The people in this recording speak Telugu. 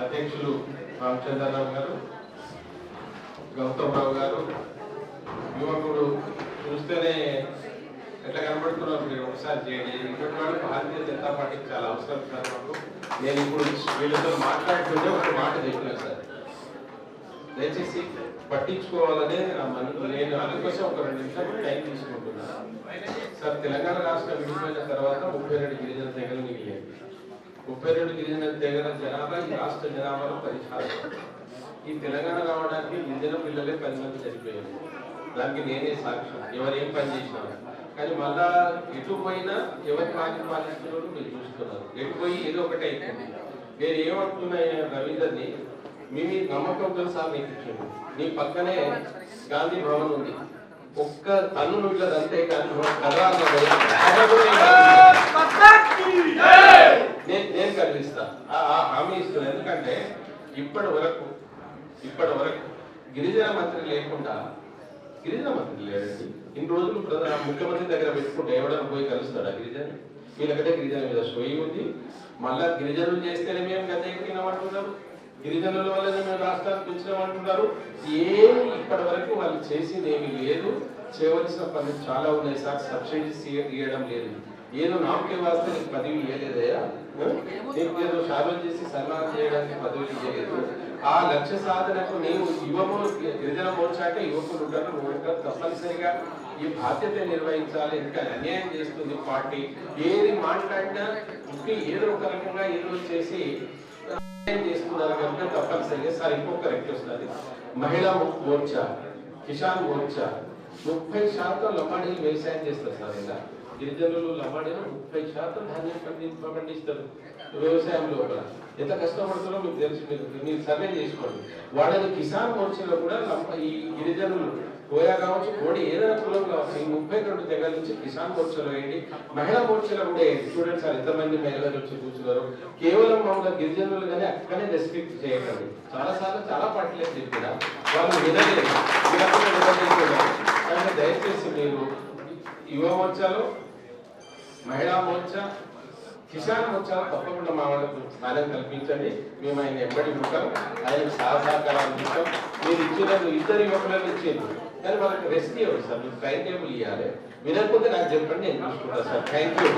అధ్యక్షులు రామచంద్రరావు గారు గౌతమ్ రావు గారు యువకుడు చూస్తేనే ఎట్లా కనబడుతున్నారు మీరు ఒకసారి చేయండి. ఇటువంటి భారతీయ జనతా పార్టీకి చాలా అవసరం సార్ మాకు. నేను ఇప్పుడు వీళ్ళతో మాట్లాడుతుంటే ఒక మాట చెప్పినా సార్. దయచేసి పట్టించుకోవాలనే నా నేను అందుకోసం ఒక రెండు నిమిషాలు టైం తీసుకుంటున్నాను సార్ తెలంగాణ రాష్ట్రం విడిపోయిన తర్వాత ముప్పై రెండు గిరిజన తెగలు మిగిలాయి. ముప్పై రెండు గిరిజన తెగల జనాభా ఈ రాష్ట్ర జనాభాలో పరిహారం ఈ తెలంగాణ రావడానికి గిరిజన పిల్లలే పది మంది చనిపోయారు. దానికి నేనే సాక్ష్యం ఎవరేం పని చేసినారు? కానీ మళ్ళా ఎటు పోయినా ఎవరి పాలన పాలిస్తున్నారు మీరు చూస్తున్నారు. ఎటు పోయి ఏదో ఒకటి అయిపోయింది. నేను ఏమంటున్నా రవీందర్ని మీ మీద నమ్మకం తెలుసా మీకు ఇచ్చింది నీ పక్కనే గాంధీ భవన్ ఉంది. ఒక్క తన్ను నువ్వు ఇట్లా అంతే కానీ నేను నేను కలిగిస్తా ఆ ఆ హామీ ఇస్తున్నాను ఎందుకంటే ఇప్పటి వరకు ఇప్పటి వరకు గిరిజన మంత్రి లేకుండా గిరిజన మంత్రి లేడండి. ఇన్ని రోజులు ముఖ్యమంత్రి దగ్గర పెట్టుకుంటే ఎవడని పోయి కలుస్తాడా గిరిజన వీళ్ళకంటే గిరిజన మీద సోయి ఉంది. మళ్ళా గిరిజనులు చేస్తేనే మేము గత ఎక్కినామంటున్నారు గిరిజనుల వల్లనే మేము రాష్ట్రానికి వచ్చినామంటున్నారు ఏమి ఇప్పటి వరకు వాళ్ళు చేసింది ఏమీ లేదు. చేయవలసిన పనులు చాలా ఉన్నాయి సార్. సబ్సిడీస్ ఇవ్వడం లేదు. ఏదో నామకే వాస్తే నీకు పదవి ఇవ్వలేదయా నీకు ఏదో షారోలు చేసి సన్మానం చేయడానికి పదవి ఇవ్వలేదు ఆ లక్ష్య సాధనకు నేను యువము గిరిజన మోర్చా యువకులు ఉంటారు. నువ్వు తప్పనిసరిగా ఈ బాధ్యత నిర్వహించాలి. ఎందుకంటే అన్యాయం చేస్తుంది పార్టీ. ఏది మాట్లాడినా ఇంకే ఏదో ఒక రకంగా ఏదో చేసి చేస్తున్నారు కనుక తప్పనిసరిగా సార్ ఇంకొక రిక్వెస్ట్ అది మహిళా మోర్చా కిసాన్ మోర్చా ముప్పై శాతం లంబాడీలు వ్యవసాయం చేస్తారు సార్ ఇలా. గిరిజనులు లంబాడీలు ముప్పై శాతం ధాన్యం పండి పండిస్తారు వ్యవసాయం లోపల. ఎంత కష్టపడుతున్నారో మీకు తెలుసు మీరు మీరు సర్వే చేసుకోండి. వాళ్ళని కిసాన్ మోర్చాలో కూడా ఈ గిరిజనులు కోయా కావచ్చు కోడి ఏదైనా కులం కావచ్చు ఈ ముప్పై రెండు తెగల నుంచి కిసాన్ మోర్చాలో వేయండి. మహిళా మోర్చాలో కూడా స్టూడెంట్స్ ఎంతమంది మహిళలు వచ్చి కూర్చున్నారు? కేవలం మమ్మల్ని గిరిజనులు కానీ అక్కడనే రెస్ట్రిక్ట్ చేయకండి చాలా సార్లు చాలా పట్టలేదు చెప్పిన వాళ్ళు వినలేదు. కానీ దయచేసి మీరు యువ మోర్చాలో మహిళా మోర్చా కిసాన్ మోర్చా తప్పకుండా మా వాళ్ళకు స్థానం కల్పించండి. మేము ఆయన ఎంబడి ఉంటాం. ఆయన సహసహకారాలు ఇస్తాం మీరు ఇచ్చిన ఇద్దరు యువకులను ఇచ్చింది కానీ వాళ్ళకి రెస్ట్ ఇవ్వండి సార్. మీకు టైం టేబుల్ ఇవ్వాలి వినకపోతే నాకు చెప్పండి నేను చూసుకుంటాను సార్. Thank you